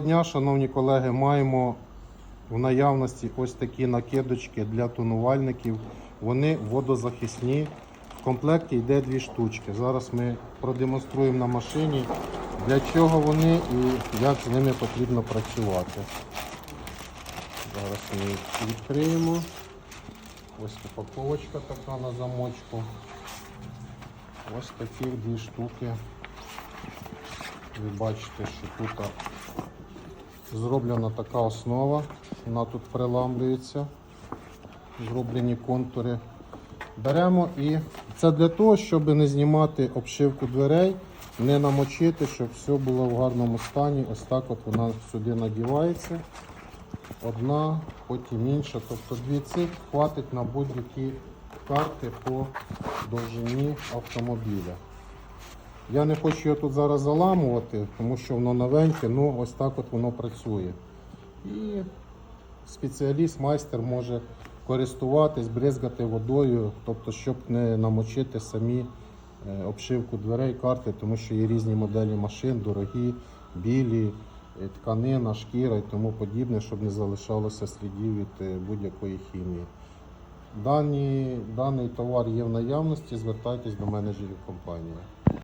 Дня, шановні колеги, маємо в наявності ось такі накидочки для тонувальників. Вони водозахисні. В комплекті йде дві штучки. Зараз ми продемонструємо на машині, для чого вони і як з ними потрібно працювати. Зараз ми їх відкриємо. Ось упаковочка така на замочку. Ось такі дві штуки. Ви бачите, що тут зроблена така основа. Вона тут приламлюється. Зроблені контури. Беремо і це для того, щоб не знімати обшивку дверей, не намочити, щоб все було в гарному стані. Ось так от вона сюди надівається. Одна, потім інша. Тобто дві цих хватить на будь-які карти по довжині автомобіля. Я не хочу його тут зараз заламувати, тому що воно новеньке, ну ось так от воно працює. І спеціаліст, майстер може користуватись, бризгати водою, тобто, щоб не намочити самі е, обшивку дверей, карти, тому що є різні моделі машин, дорогі, білі, е, тканина, шкіра і тому подібне, щоб не залишалося слідів від е, будь-якої хімії. Дані, даний товар є в наявності, звертайтесь до менеджерів компанії.